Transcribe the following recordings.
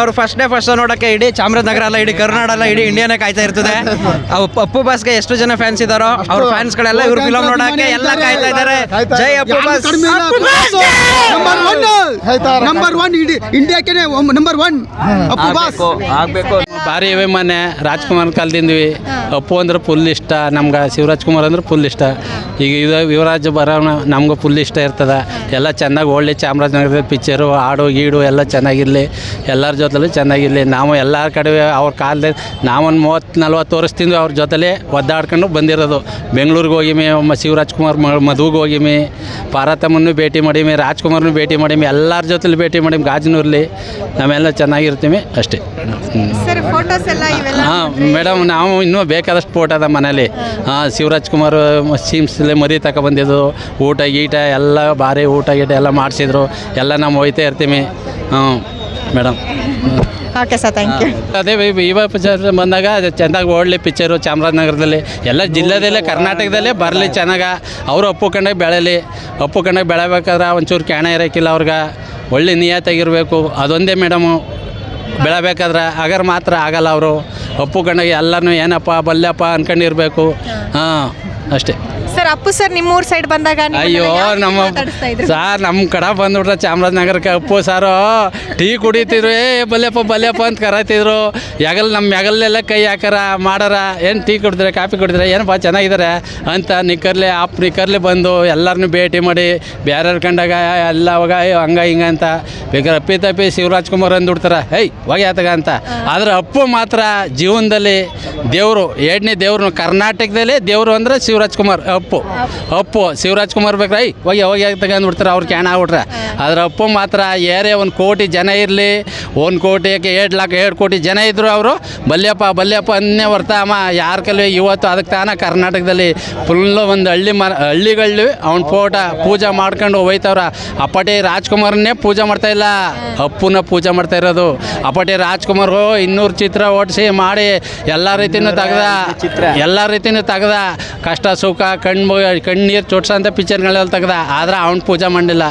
ಅವ್ರು first day first ನೋಡಕ್ಕೆ ಇಡೀ ಚಾಮರಾಜನಗರ ಅಲ್ಲ ಇಡೀ ಕರ್ನಾಟಕ ಅಲ್ಲ ಇಡೀ ಇಂಡಿಯಾನೇ ಕಾಯ್ತಾ ಇರ್ತದೆ. ಅವ್ ಅಪ್ಪು ಬಾಸ್ಗೆ ಎಷ್ಟು ಜನ ಫ್ಯಾನ್ಸ್ ಇದಾರೋ ಅವ್ರ ಫ್ಯಾನ್ಸ್ ಗಳೆಲ್ಲ ಇವ್ರ ಫಿಲಮ್ ನೋಡಕ್ಕೆ ಎಲ್ಲ ಕಾಯ್ತಾ ಇದ್ದಾರೆ ಜೈ Appu boss. Number one number one ಇಡೀ ಇಂಡಿಯಾಕ್ಕೆ ನಂಬರ್ ಒನ್ ಅಪ್ಪು ಬಾಸ್. ಭಾರಿ ಅಭಿಮಾನ ರಾಜ್ಕುಮಾರ್ ಕಾಲದಿಂದ್ವಿ. ಅಪ್ಪು ಅಂದ್ರೆ ಫುಲ್ ಇಷ್ಟ. ನಮ್ಗೆ ಶಿವರಾಜ್ ಕುಮಾರ್ ಅಂದ್ರೆ ಫುಲ್ ಇಷ್ಟ. ಈಗ ಇದು ಯುವರಾಜ್ ಬರೋಣ ನಮ್ಗೆ ಫುಲ್ ಇಷ್ಟ ಇರ್ತದೆ. ಎಲ್ಲ ಚೆನ್ನಾಗಿ ಒಳ್ಳೆ ಚಾಮರಾಜನಗರದ ಪಿಕ್ಚರು ಹಾಡು ಗೀಡು ಎಲ್ಲ ಚೆನ್ನಾಗಿರಲಿ. ಎಲ್ಲರ ಜೊತೆಲೂ ಚೆನ್ನಾಗಿರಲಿ ನಾವು ಎಲ್ಲ ಕಡೆ ಅವ್ರ ಕಾಲದಲ್ಲಿ ನಾವೊಂದು ಮೂವತ್ತು ನಲ್ವತ್ತು ವರ್ಷದಿಂದ ಅವ್ರ ಜೊತೆಲೇ ಒದ್ದಾಡ್ಕೊಂಡು ಬಂದಿರೋದು. ಬೆಂಗಳೂರಿಗೆ ಹೋಗಿಮಿ ಒಮ್ಮ ಶಿವರಾಜ್ ಕುಮಾರ್ ಮ ಮದುವೆಗೆ ಹೋಗಿಮಿ ಪಾರ್ವತಮ್ಮನ್ನು ಭೇಟಿ ಮಾಡೀಮಿ ರಾಜ್ಕುಮಾರ್ನು ಭೇಟಿ ಮಾಡೀಮಿ ಎಲ್ಲರ ಜೊತೆಲಿ ಭೇಟಿ ಮಾಡೀವಿ ಗಾಜನೂರಲ್ಲಿ ನಾವೆಲ್ಲ ಚೆನ್ನಾಗಿರ್ತೀವಿ ಅಷ್ಟೇ. ಹಾಂ ಮೇಡಮ್ ನಾವು ಇನ್ನೂ ಬೇಕಾದಷ್ಟು ಫೋಟೋ ಅದ ಮನೇಲಿ. ಹಾಂ ಶಿವರಾಜ್ ಕುಮಾರ್ ಸೀಮ್ಸ್ಲೆ ಮರಿ ತಗೊಬಂದಿದ್ದು ಊಟ ಗೀಟ ಎಲ್ಲ ಭಾರಿ ಊಟ ಗೀಟ ಎಲ್ಲ ಮಾಡಿಸಿದ್ರು. ಎಲ್ಲ ನಾವು ಹೋಯ್ತಾ ಇರ್ತೀವಿ. ಹಾಂ madam. Okay sir thank you ಅದೇ ವಿವಾಹ ಪಿಚರ್ ಪಿಕ್ಚರ್ ಬಂದಾಗ ಅದು ಚೆಂದಾಗಿ ಓಡಲಿ ಪಿಕ್ಚರು ಚಾಮರಾಜನಗರದಲ್ಲಿ. ಎಲ್ಲ ಜಿಲ್ಲೆದಲ್ಲೇ ಕರ್ನಾಟಕದಲ್ಲೇ ಬರಲಿ ಚೆನ್ನಾಗ. ಅವರು ಒಪ್ಪುಕೊಂಡಾಗ ಬೆಳೆಯಲಿ ಒಪ್ಪುಕೊಂಡಾಗ ಬೆಳೆಯಬೇಕಾದ್ರೆ ಒಂಚೂರು ಕ್ಯಾಣ ಇರೋಕ್ಕಿಲ್ಲ ಅವ್ರಿಗೆ. ಒಳ್ಳೆ ನಿಯತ್ತಾಗಿರಬೇಕು. ಅದೊಂದೇ ಮೇಡಮು. ಬೆಳಬೇಕಾದ್ರೆ ಅಗರ್ ಮಾತ್ರ ಆಗಲ್ಲ ಅವರು. ಒಪ್ಪುಕೊಂಡಾಗ ಎಲ್ಲನೂ ಏನಪ್ಪ ಬಲ್ಯಪ್ಪ ಅಂದ್ಕೊಂಡಿರಬೇಕು ಹಾಂ ಅಷ್ಟೇ. ಸರ್ ಅಪ್ಪು ಸರ್ ನಿಮ್ಮ ಊರ್ ಸೈಡ್ ಬಂದಾಗ ಅಯ್ಯೋ ಯಾವ ರೀತಿ ನಮ್ಮ ಸರ್ ಇದ್ರು? ಸಾರ್ ನಮ್ಮ ಕಡೆ ಬಂದ್ಬಿಟ್ರೆ ಚಾಮರಾಜನಗರಕ್ಕೆ ಅಪ್ಪು ಸಾರು ಟೀ ಕುಡಿತಿದ್ರು. ಏ ಬಲ್ಯಪ್ಪ ಬಲ್ಯಪ್ಪ ಅಂತ ಕರತಿದ್ರು ಯಗಲ್ ನಮ್ಮ ಯಗಲ್ಲೆಲ್ಲ ಕೈ ಹಾಕಾರ ಮಾಡಾರ. ಏನು ಟೀ ಕುಡಿದ್ರೆ ಕಾಫಿ ಕುಡಿದ್ರೆ ಏನಪ್ಪ ಚೆನ್ನಾಗಿದ್ದಾರೆ ಅಂತ ನಿಕ್ಕರ್ಲೆ ಅಪ್ಪ ನಿಕ್ಕರ್ಲೆ ಬಂದು ಎಲ್ಲರನ್ನೂ ಭೇಟಿ ಮಾಡಿ ಬೇರೆ ಕಂಡಾಗ ಎಲ್ಲ ಅವಾಗ ಅಯ್ಯೋ ಹಂಗ ಹಿಂಗ ಅಂತ. ಬೇಕಾದ್ರೆ ಅಪ್ಪಿ ತಪ್ಪಿ ಶಿವರಾಜ್ ಕುಮಾರ್ ಅಂದ್ಬಿಡ್ತಾರೆ ಹೇಯ್ ಹೋಗಿ ಆತಗ ಅಂತ. ಆದ್ರೆ ಅಪ್ಪು ಮಾತ್ರ ಜೀವನದಲ್ಲಿ ದೇವರು ಎರಡನೇ ದೇವ್ರು ಕರ್ನಾಟಕದಲ್ಲೇ ದೇವರು ಅಂದ್ರೆ ಶಿವರಾಜ್ ಕುಮಾರ್. ಅಪ್ಪು. ಅಪ್ಪು ಶಿವರಾಜ್ ಕುಮಾರ್ ಬೇಕಾರೆ? ಐ ಹೋಗಿ ಹೋಗಿ ತಗೊಂಡ್ಬಿಡ್ತಾರೆ ಅವ್ರು ಕ್ಯಾಣ ಆಗ್ಬಿಟ್ರೆ. ಆದ್ರೆ ಅಪ್ಪು ಮಾತ್ರ ಏರೇ ಒಂದು ಕೋಟಿ ಜನ ಇರಲಿ. ಒಂದು ಕೋಟಿಗೆ ಎರಡು ಲಾಕ್ ಎರಡು ಕೋಟಿ ಜನ ಇದ್ದರು ಅವರು. ಬಲ್ಯಪ್ಪ ಬಲ್ಯಪ್ಪ ಅನ್ನೇ ಅಮ್ಮ ಯಾರ ಕಲ್ವಿ ಇವತ್ತು ಅದಕ್ಕೆ ತಾನ ಕರ್ನಾಟಕದಲ್ಲಿ ಫುಲ್ಲು ಒಂದು ಹಳ್ಳಿ ಮ ಹಳ್ಳಿಗಳಲ್ಲಿ ಅವ್ನ ಫೋಟ ಪೂಜೆ ಮಾಡ್ಕೊಂಡು ಹೋಯ್ತವ್ರ. ಅಪ್ಪಟಿ ರಾಜ್ಕುಮಾರನ್ನೇ ಪೂಜೆ ಮಾಡ್ತಾ ಇಲ್ಲ. ಅಪ್ಪುನ ಪೂಜೆ ಮಾಡ್ತಾ ಇರೋದು. ಅಪ್ಪಟಿ ರಾಜ್ಕುಮಾರ್ ಇನ್ನೂರು ಚಿತ್ರ ಓಡಿಸಿ ಮಾಡಿ ಎಲ್ಲ ರೀತಿನೂ ತೆಗ್ದ. ಎಲ್ಲ ರೀತಿಯೂ ತೆಗ್ದ. ಕಷ್ಟ ಸುಖ ಕಣ್ಣು ಕಣ್ಣೀರು ಚೊಟ್ಸಂತ ಪಿಚ್ಚರ್ಗಳೆಲ್ಲ ತೆಗ್ದ. ಆದ್ರೆ ಅವ್ನು ಪೂಜೆ ಮಾಡಲಿಲ್ಲ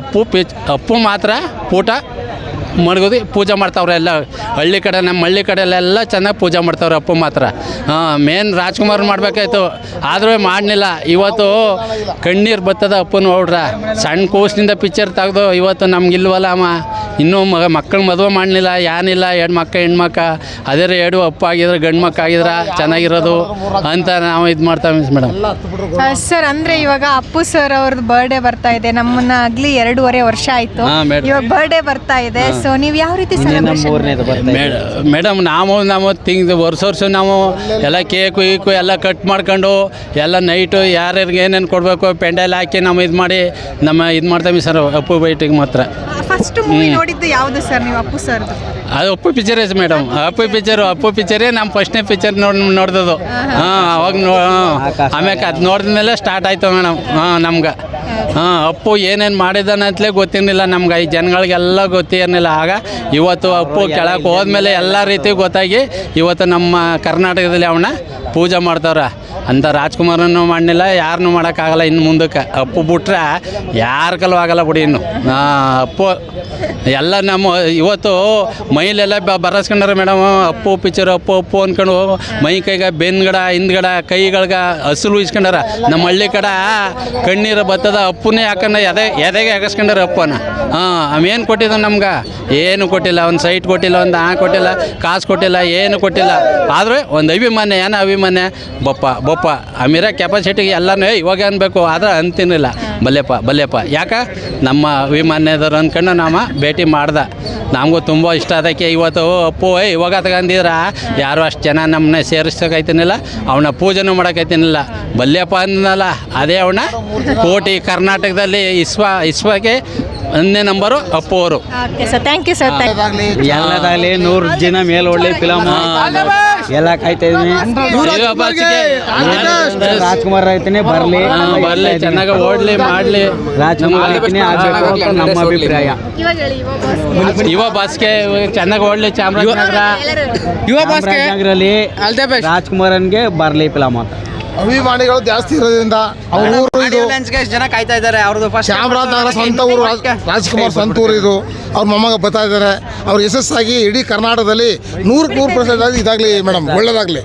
ಅಪ್ಪು ಪಿಚ್ ಅಪ್ಪು ಮಾತ್ರ ಊಟ ಮಡಗೋದು ಪೂಜೆ ಮಾಡ್ತಾವ್ರೆ ಎಲ್ಲ. ಹಳ್ಳಿ ಕಡೆ ನಮ್ಮ ಹಳ್ಳಿ ಕಡೆಯಲ್ಲೆಲ್ಲ ಚೆನ್ನಾಗಿ ಪೂಜೆ ಮಾಡ್ತಾವ್ರೆ ಅಪ್ಪು ಮಾತ್ರ. ಹಾಂ, ಮೇನ್ ರಾಜ್ಕುಮಾರ್ ಮಾಡಬೇಕಾಯ್ತು. ಆದರೂ ಮಾಡಲಿಲ್ಲ ಇವತ್ತು ಕಣ್ಣೀರು ಬರ್ತದ ಅಪ್ಪನ ನೋಡ್ರ. ಸಣ್ಣ ಕೂಸಿನಿಂದ ಪಿಕ್ಚರ್ ತೆಗೆದು ಇವತ್ತು ನಮ್ಗೆ ಇಲ್ವಲ್ಲ ಅಮ್ಮ ಇನ್ನೂ ಮಗ ಮಕ್ಕಳು ಮದುವೆ ಮಾಡಲಿಲ್ಲ ಏನಿಲ್ಲ ಎರಡು ಮಕ್ಕ ಹೆಣ್ಮಕ್ಕ. ಅದೇ ಎರಡು ಅಪ್ಪ ಆಗಿದ್ರೆ ಗಂಡು ಮಕ್ಕ ಆಗಿದ್ರೆ ಚೆನ್ನಾಗಿರೋದು ಅಂತ ನಾವು ಇದು ಮಾಡ್ತಾವೆ ಮೇಡಮ್. ಸರ್ ಅಂದ್ರೆ ಇವಾಗ ಅಪ್ಪು ಸರ್ ಅವ್ರದ್ದು ಬರ್ಡೇ ಬರ್ತಾ ಇದೆ. ನಮ್ಮನ್ನ ಆಗ್ಲಿ ಎರಡೂವರೆ ವರ್ಷ ಆಯ್ತು. ಇವಾಗ ಬರ್ಡೇ ಬರ್ತಾ ಇದೆ. ಸೊ ನೀವು ಯಾವ ರೀತಿ ಮೇಡಮ್ ನಾವು ನಾವು ತಿಂಗ್ ವರ್ಷ ವರ್ಷ ನಾವು ಎಲ್ಲ ಕೇಕು ಗೀಕು ಎಲ್ಲ ಕಟ್ ಮಾಡ್ಕೊಂಡು ಎಲ್ಲ ನೈಟು ಯಾರ್ಯಾರಿಗೆ ಏನೇನು ಕೊಡಬೇಕು ಪೆಂಡಲ್ ಹಾಕಿ ನಾವು ಇದು ಮಾಡಿ ನಮ್ಮ ಇದು ಮಾಡ್ತೀವಿ ಸರ್ ಅಪ್ಪು ಬೈಟಿಗೆ ಮಾತ್ರ. ಫಸ್ಟ್ ಮೂವಿ ನೋಡಿದ್ದು ಯಾವುದು ಸರ್ ನೀವು ಅಪ್ಪು ಸರ್ ಅದು ಅಪ್ಪು ಪಿಕ್ಚರೇ ಮೇಡಮ್ ಅಪ್ಪು ಪಿಕ್ಚರು ಅಪ್ಪು ಪಿಕ್ಚರೇ ನಮ್ಮ ಫಸ್ಟ್ನೇ ಪಿಕ್ಚರ್ ನೋಡಿ ನೋಡ್ದದು. ಹಾಂ ಅವಾಗ ನೋ ಆಮ್ಯಾಕೆ ಅದು ನೋಡಿದ್ಮೇಲೆ ಸ್ಟಾರ್ಟ್ ಆಯ್ತು ಮೇಡಮ್ ಹಾಂ ನಮ್ಗೆ. ಹಾಂ ಅಪ್ಪು ಏನೇನು ಮಾಡಿದಾನಂತಲೇ ಗೊತ್ತಿರಲಿಲ್ಲ ನಮ್ಗೆ. ಈ ಜನಗಳಿಗೆಲ್ಲ ಗೊತ್ತಿರಲಿಲ್ಲ. ಆಗ ಇವತ್ತು ಅಪ್ಪು ಕೆಳಗೆ ಹೋದ್ಮೇಲೆ ಎಲ್ಲ ರೀತಿ ಗೊತ್ತಾಗಿ ಇವತ್ತು ನಮ್ಮ ಕರ್ನಾಟಕದಲ್ಲಿ ಅವನ ಪೂಜೆ ಮಾಡ್ತಾವ್ರೆ. ಅಂತ ರಾಜ್ಕುಮಾರನ್ನು ಮಾಡಲಿಲ್ಲ ಯಾರನ್ನೂ ಮಾಡೋಕ್ಕಾಗಲ್ಲ ಇನ್ನು ಮುಂದಕ್ಕೆ. ಅಪ್ಪು ಬಿಟ್ರೆ ಯಾರ ಕಲ್ಲು ಆಗಲ್ಲ ಬಿಡಿ ಇನ್ನು. ಅಪ್ಪು ಎಲ್ಲ ನಮ್ಮ ಇವತ್ತು ಮೈಲೆಲ್ಲ ಬರಸ್ಕೊಂಡಾರ ಮೇಡಮ್. ಅಪ್ಪು ಪಿಕ್ಚರ್ ಅಪ್ಪು ಅಪ್ಪು ಅಂದ್ಕೊಂಡು ಮೈ ಕೈಗ ಬೆನ್ಗಡ ಹಿಂದ್ಗಡ, ಕೈಗಳ್ಗೆ ಹಸಿರು ಇಸ್ಕೊಂಡಾರ ನಮ್ಮ ಹಳ್ಳಿ ಕಡ ಕಣ್ಣೀರು ಬತ್ತದ ಅಪ್ಪನೇ ಯಾಕಂದ್ರೆ ಎದೆ, ಎದೆಗೆ ಹಾಕಿಸ್ಕೊಂಡಾರ ಅಪ್ಪನ. ಹಾಂ, ಅವೇನು ಕೊಟ್ಟಿದ್ದ ನಮ್ಗೆ? ಏನು ಕೊಟ್ಟಿಲ್ಲ. ಒಂದು ಸೈಟ್ ಕೊಟ್ಟಿಲ್ಲ, ಒಂದು ಆ ಕೊಟ್ಟಿಲ್ಲ, ಕಾಸು ಕೊಟ್ಟಿಲ್ಲ, ಏನು ಕೊಟ್ಟಿಲ್ಲ. ಆದರೆ ಒಂದು ಅಭಿಮಾನ, ಏನೋ ಅಭಿಮಾನ? ಬಪ್ಪ ಬಪ್ಪ, ಅಮೀರ ಕೆಪಾಸಿಟಿಗೆ ಎಲ್ಲನೂ ಇವಾಗ ಅನ್ಬೇಕು ಆದ್ರೆ ಅಂತೀನಿಲ್ಲ ಬಲ್ಯಪ್ಪ ಬಲ್ಯಪ್ಪ ಯಾಕೆ? ನಮ್ಮ ಅಭಿಮಾನ್ಯದವ್ರು ಅಂದ್ಕೊಂಡು ನಮ್ಮ ಭೇಟಿ ಮಾಡ್ದೆ. ನಮಗೂ ತುಂಬ ಇಷ್ಟ ಅದಕ್ಕೆ ಇವತ್ತು ಅಪ್ಪು ಇವಾಗ ತಗೊಂಡಿದ್ರ? ಯಾರು ಅಷ್ಟು ಜನ ನಮ್ಮನ್ನ ಸೇರಿಸೋಕೈತಿನಿಲ್ಲ ಅವನ ಪೂಜೆನೂ ಮಾಡೋಕೈತಿನಿಲ್ಲ. ಬಲ್ಯಪ್ಪ ಅಂದನಲ್ಲ ಅದೇ ಅವನ ಕೋಟಿ ಕರ್ನಾಟಕದಲ್ಲಿ ಇಸ್ವ ಇಸ್ವಾಗೆ ಒಂದೇ ನಂಬರು ಅಪ್ಪು ಅವರು. ಸರ್ ಥ್ಯಾಂಕ್ ಯು ಸರ್ ಎಲ್ಲದಾಗಲಿ ನೂರು ಜನ ಮೇಲೆ ಒಳ್ಳೆ ಫಿಲಮ್ ಎಲ್ಲ ಕಾಯ್ತಾ ಇದೀನಿ ರಾಜ್ಕುಮಾರ್ ಐತನೇ ಬರ್ಲಿ. ಹಾ, ಬರ್ಲಿ ಚೆನ್ನಾಗಿ ಓಡ್ಲಿ ಮಾಡ್ಲಿ. ರಾಜ್ಕುಮಾರ್ ಆಗ್ಬೇಕು ಅಂತ ನಮ್ಮ ಅಭಿಪ್ರಾಯ. ಇವಾಗ ಹೇಳಿ ಇವಾಗ ಯುವ ಬಾಸ್ಕೆ ಚೆನ್ನಾಗಿ ಓಡ್ಲಿ ಚಾಮರಾಜನಗರ. ಯುವ ಬಾಸ್ಕೆ ರಾಜ್ಕುಮಾರನ್ಗೆ ಬರ್ಲಿ ಫಿಲಮ್ ಅಂತ ಅಭಿಮಾನಿಗಳು ಜಾಸ್ತಿ ಇರೋದ್ರಿಂದ ಅವ್ರ ಊರು ಇದು ಜನ ಕಾಯ್ತಾ ಇದ್ದಾರೆ? ಅವ್ರದ್ದು ಫಸ್ಟ್ ಚಾಮರಾಜನಗರ ಸ್ವಂತ ಊರು ರಾಜ್- ರಾಜ್ಕುಮಾರ್ ಸ್ವಂತ ಊರು ಇದು. ಅವ್ರ ಮೊಮ್ಮಗ ಬರ್ತಾ ಇದ್ದಾರೆ. ಅವ್ರು ಯಶಸ್ಸಾಗಿ ಇಡೀ ಕರ್ನಾಟಕದಲ್ಲಿ ನೂರಕ್ಕೆ ನೂರು ಪರ್ಸೆಂಟ್ ಇದಾಗಲಿ ಮೇಡಮ್ ಒಳ್ಳೇದಾಗಲಿ.